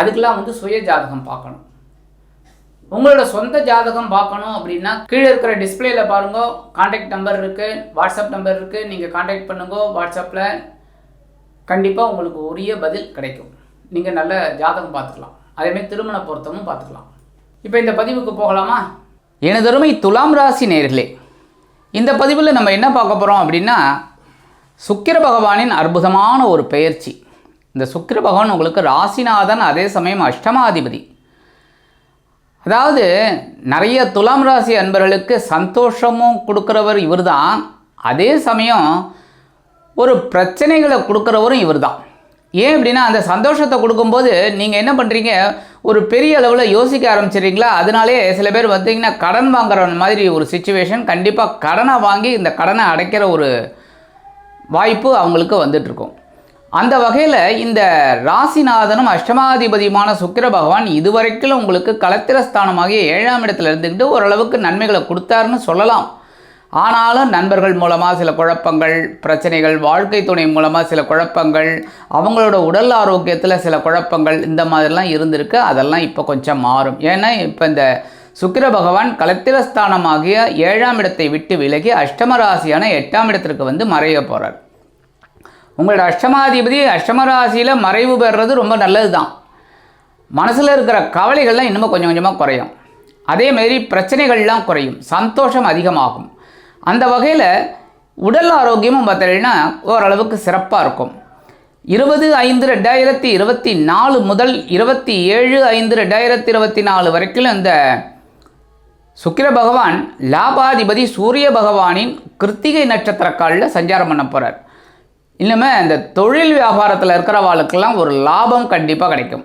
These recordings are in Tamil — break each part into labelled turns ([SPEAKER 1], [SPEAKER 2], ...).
[SPEAKER 1] அதுக்கெல்லாம் வந்து சுய ஜாதகம் பார்க்கணும். உங்களோட சொந்த ஜாதகம் பார்க்கணும் அப்படின்னா கீழே இருக்கிற டிஸ்பிளேல பாருங்க. காண்டாக்ட் நம்பர் இருக்குது வாட்ஸ்அப் நம்பர் இருக்குது நீங்கள் காண்டாக்ட் பண்ணுங்க வாட்ஸ்அப்பில் கண்டிப்பாக உங்களுக்கு உரிய பதில் கிடைக்கும். நீங்கள் நல்ல ஜாதகம் பார்த்துக்கலாம். அதேமாதிரி திருமண பொருத்தமும் பார்த்துக்கலாம். இப்போ இந்த பதிவுக்கு போகலாமா? எனதருமை துலாம் ராசி நேர்களே இந்த பதிவில் நம்ம என்ன பார்க்க போகிறோம் அப்படின்னா சுக்கிர பகவானின் அற்புதமான ஒரு பெயர்ச்சி. இந்த சுக்கிர பகவான் உங்களுக்கு ராசிநாதன் அதே சமயம் அஷ்டமாதிபதி. அதாவது நிறைய துலாம் ராசி அன்பர்களுக்கு சந்தோஷமும் கொடுக்குறவர் இவர் தான் அதே சமயம் ஒரு பிரச்சனைகளை கொடுக்குறவரும் இவர் தான் ஏன் அப்படின்னா அந்த சந்தோஷத்தை கொடுக்கும்போது நீங்கள் என்ன பண்ணுறீங்க ஒரு பெரிய அளவில் யோசிக்க ஆரம்பிச்சிடுறீங்களா? அதனாலே சில பேர் பார்த்தீங்கன்னா கடன் வாங்குற மாதிரி ஒரு சுச்சுவேஷன் கண்டிப்பாக கடனை வாங்கி இந்த கடனை அடைக்கிற ஒரு வாய்ப்பு அவங்களுக்கு வந்துட்டுருக்கும். அந்த வகையில் இந்த ராசிநாதனும் அஷ்டமாதிபதியுமான சுக்கிர பகவான் இதுவரைக்கும் உங்களுக்கு களத்திரஸ்தானமாகிய ஏழாம் இடத்துல இருந்துக்கிட்டு ஓரளவுக்கு நன்மைகளை கொடுத்தாருன்னு சொல்லலாம். ஆனாலும் நண்பர்கள் மூலமாக சில குழப்பங்கள் பிரச்சனைகள் வாழ்க்கை துணை மூலமாக சில குழப்பங்கள் அவங்களோட உடல் ஆரோக்கியத்தில் சில குழப்பங்கள் இந்த மாதிரிலாம் இருந்திருக்கு. அதெல்லாம் இப்போ கொஞ்சம் மாறும். ஏன்னா இப்போ இந்த சுக்கிர பகவான் கலத்திரஸ்தானமாகிய ஏழாம் இடத்தை விட்டு விலகி அஷ்டம ராசியான எட்டாம் இடத்திற்கு வந்து மறைய போகிறார் உங்களோட அஷ்டமாதிபதி அஷ்டமராசியில் மறைவு பெறுறது ரொம்ப நல்லது தான் மனசில் இருக்கிற கவலைகள்லாம் இன்னமும் கொஞ்சம் கொஞ்சமாக குறையும். அதேமாரி பிரச்சனைகள்லாம் குறையும். சந்தோஷம் அதிகமாகும். அந்த வகையில் உடல் ஆரோக்கியமும் பார்த்தீங்கன்னா ஓரளவுக்கு சிறப்பாக இருக்கும். இருபது ஐந்து ரெண்டாயிரத்தி இருபத்தி நாலு முதல் இருபத்தி ஏழு ஐந்து ரெண்டாயிரத்தி இருபத்தி நாலு வரைக்கும் இந்த சுக்கிர பகவான் லாபாதிபதி சூரிய பகவானின் கிருத்திகை நட்சத்திரக்காலில் சஞ்சாரம் பண்ண போகிறார் இன்னுமே இந்த தொழில் வியாபாரத்தில் இருக்கிறவாளுக்கெல்லாம் ஒரு லாபம் கண்டிப்பாக கிடைக்கும்.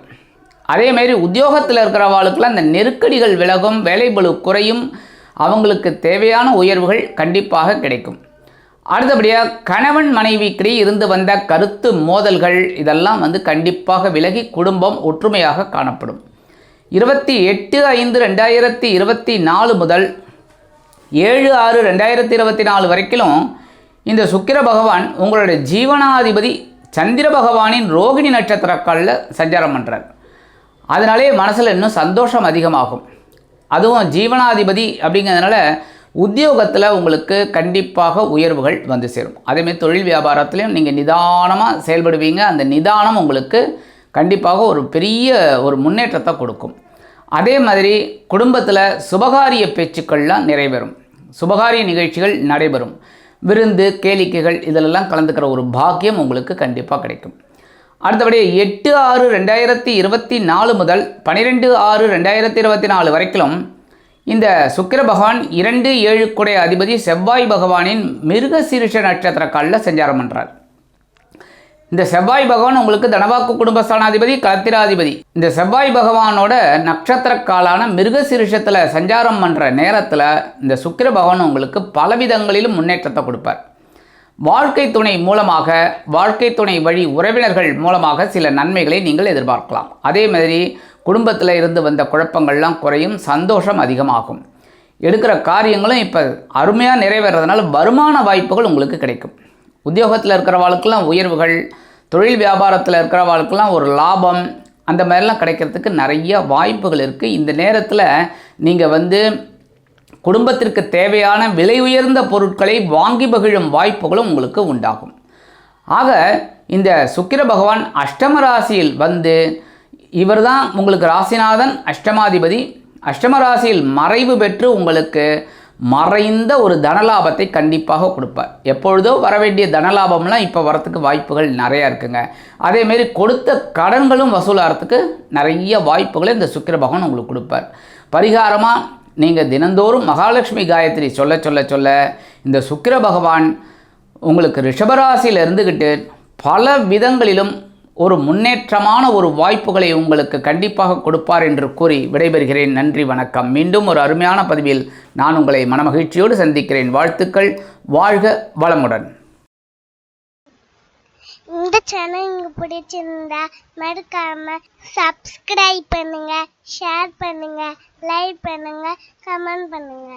[SPEAKER 1] அதேமாரி உத்தியோகத்தில் இருக்கிறவாளுக்கெல்லாம் இந்த நெருக்கடிகள் விலகும் வேலைபளு குறையும் அவங்களுக்கு தேவையான உயர்வுகள் கண்டிப்பாக கிடைக்கும். அடுத்தபடியாக கணவன் மனைவிக்கிடையே இருந்து வந்த கருத்து மோதல்கள் இதெல்லாம் வந்து கண்டிப்பாக விலகி குடும்பம் ஒற்றுமையாக காணப்படும். இருபத்தி எட்டு ஐந்து ரெண்டாயிரத்தி இருபத்தி நாலு முதல் ஏழு ஆறு ரெண்டாயிரத்தி இருபத்தி நாலு வரைக்கும் இந்த சுக்கிர பகவான் உங்களுடைய ஜீவனாதிபதி சந்திர பகவானின் ரோகிணி நட்சத்திரக்காலில் சஞ்சாரம் பண்ணுறார் அதனாலே மனசில் இன்னும் சந்தோஷம் அதிகமாகும். அதுவும் ஜீவனாதிபதி அப்படிங்கிறதுனால உத்தியோகத்தில் உங்களுக்கு கண்டிப்பாக உயர்வுகள் வந்து சேரும். அதேமாதிரி தொழில் வியாபாரத்துலேயும் நீங்கள் நிதானமாக செயல்படுவீங்க. அந்த நிதானம் உங்களுக்கு கண்டிப்பாக ஒரு பெரிய ஒரு முன்னேற்றத்தை கொடுக்கும். அதே மாதிரி குடும்பத்தில் சுபகாரிய பேச்சுக்கள்லாம் நிறைவேறும். சுபகாரிய நிகழ்ச்சிகள் நடைபெறும். விருந்து கேளிக்கைகள் இதிலெல்லாம் கலந்துக்கிற ஒரு பாக்கியம் உங்களுக்கு கண்டிப்பாக கிடைக்கும். அடுத்தபடி எட்டு ஆறு ரெண்டாயிரத்தி இருபத்தி நாலு முதல் பன்னிரெண்டு ஆறு ரெண்டாயிரத்தி இருபத்தி நாலு வரைக்கும் இந்த சுக்கிர பகவான் இரண்டு ஏழு குடை அதிபதி செவ்வாய் பகவானின் மிருக சீருஷ நட்சத்திர காலில் சஞ்சாரம் பண்ணுறார் இந்த செவ்வாய் பகவான் உங்களுக்கு தனவாக்கு குடும்பஸ்தானாதிபதி கலத்திராதிபதி இந்த செவ்வாய் பகவானோட நட்சத்திர காலான மிருகசீரிஷத்தில் சஞ்சாரம் பண்ணுற நேரத்தில் இந்த சுக்கிர பகவான் உங்களுக்கு பலவிதங்களிலும் முன்னேற்றத்தை கொடுப்பார். வாழ்க்கை துணை மூலமாக வாழ்க்கை துணை வழி உறவினர்கள் மூலமாக சில நன்மைகளை நீங்கள் எதிர்பார்க்கலாம். அதே மாதிரி குடும்பத்தில் இருந்து வந்த குழப்பங்கள்லாம் குறையும் சந்தோஷம் அதிகமாகும். எடுக்கிற காரியங்களும் இப்போ அருமையாக நிறைவேறதுனால வருமான வாய்ப்புகள் உங்களுக்கு கிடைக்கும். உத்தியோகத்தில் இருக்கிறவாளுக்கெல்லாம் உயர்வுகள் தொழில் வியாபாரத்தில் இருக்கிறவாளுக்கெல்லாம் ஒரு லாபம் அந்த மாதிரிலாம் கிடைக்கிறதுக்கு நிறைய வாய்ப்புகள் இருக்குது இந்த நேரத்தில் நீங்கள் வந்து குடும்பத்திற்கு தேவையான விலை உயர்ந்த பொருட்களை வாங்கி மகிழும் வாய்ப்புகளும் உங்களுக்கு உண்டாகும். ஆக இந்த சுக்கிர பகவான் அஷ்டம ராசியில் வந்து இவர்தான் உங்களுக்கு ராசிநாதன் அஷ்டமாதிபதி. அஷ்டம ராசியில் மறைவு பெற்று உங்களுக்கு மறைந்த ஒரு தனலாபத்தை கண்டிப்பாக கொடுப்பார். எப்பொழுதோ வர வேண்டிய தனலாபம்லாம் இப்போ வரத்துக்கு வாய்ப்புகள் நிறையா இருக்குங்க. அதேமாரி கொடுத்த கடன்களும் வசூலாகிறதுக்கு நிறைய வாய்ப்புகளை இந்த சுக்கிர பகவான் உங்களுக்கு கொடுப்பார். பரிகாரமாக நீங்கள் தினந்தோறும் மகாலட்சுமி காயத்ரி சொல்ல சொல்ல சொல்ல இந்த சுக்கிர பகவான் உங்களுக்கு ரிஷபராசியில் இருந்துக்கிட்டு பல விதங்களிலும் ஒரு முன்னேற்றமான ஒரு வாய்ப்புகளை உங்களுக்கு கண்டிப்பாக கொடுப்பார் என்று கூறி விடைபெறுகிறேன். நன்றி வணக்கம். மீண்டும் ஒரு அருமையான பதிவில் நான் உங்களை மனமகிழ்ச்சியோடு சந்திக்கிறேன். வாழ்த்துக்கள். வாழ்க வளமுடன்.
[SPEAKER 2] இந்த சேனல் உங்களுக்கு பிடிச்சிருந்தா மறக்காம சப்ஸ்கிரைப் பண்ணுங்க ஷேர் பண்ணுங்க லைக் பண்ணுங்க கமெண்ட் பண்ணுங்க.